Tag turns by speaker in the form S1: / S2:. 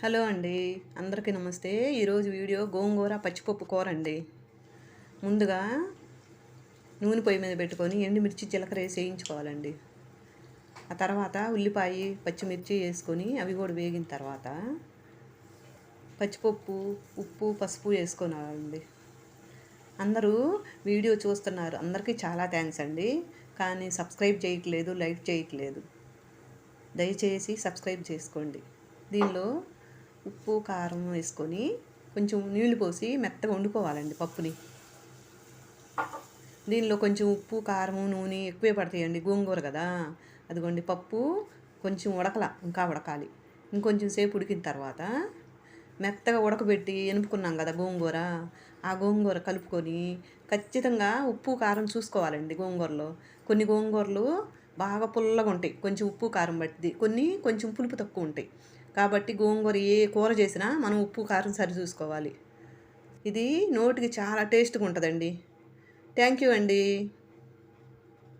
S1: Hello అండి. అందరికీ నమస్తే. ఈరోజు వీడియో గోంగూర పచ్చిపప్పు కూర అండి. ముందుగా నూనె పొయ్యి మీద పెట్టుకొని ఎండుమిర్చి జీలకర్ర వేసి వేయించుకోవాలండి. ఆ తర్వాత ఉల్లిపాయ పచ్చిమిర్చి వేసుకొని అవి కూడా వేగిన తర్వాత పచ్చిపప్పు ఉప్పు పసుపు వేసుకోవాలండి. అందరూ వీడియో చూస్తున్నారు. అందరికీ చాలా థ్యాంక్స్ అండి. కానీ సబ్స్క్రైబ్ చేయట్లేదు లైక్ చేయట్లేదు. దయచేసి సబ్స్క్రైబ్ చేసుకోండి. దీనిలో ఉప్పు కారం వేసుకొని కొంచెం నీళ్ళు పోసి మెత్తగా వండుకోవాలండి పప్పుని. దీనిలో కొంచెం ఉప్పు కారం నూనె ఎక్కువే పడతాయండి. గోంగూర కదా. అదిగోండి పప్పు కొంచెం ఉడకల ఇంకా ఉడకాలి. ఇంకొంచెం సేపు ఉడికిన తర్వాత మెత్తగా ఉడకబెట్టి ఎనుపుకున్నాం కదా గోంగూర. ఆ గోంగూర కలుపుకొని ఖచ్చితంగా ఉప్పు కారం చూసుకోవాలండి గోంగూరలో. కొన్ని గోంగూరలు బాగా పుల్లగా ఉంటాయి. కొంచెం ఉప్పు కారం పట్టింది కొన్ని కొంచెం పులుపు తక్కువ ఉంటాయి. కాబట్టి గోంగూర ఏ కూర చేసినా మనం ఉప్పు కారం సరి చూసుకోవాలి. ఇది నోటికి చాలా టేస్ట్గా ఉంటుందండి. థ్యాంక్ యూ అండి.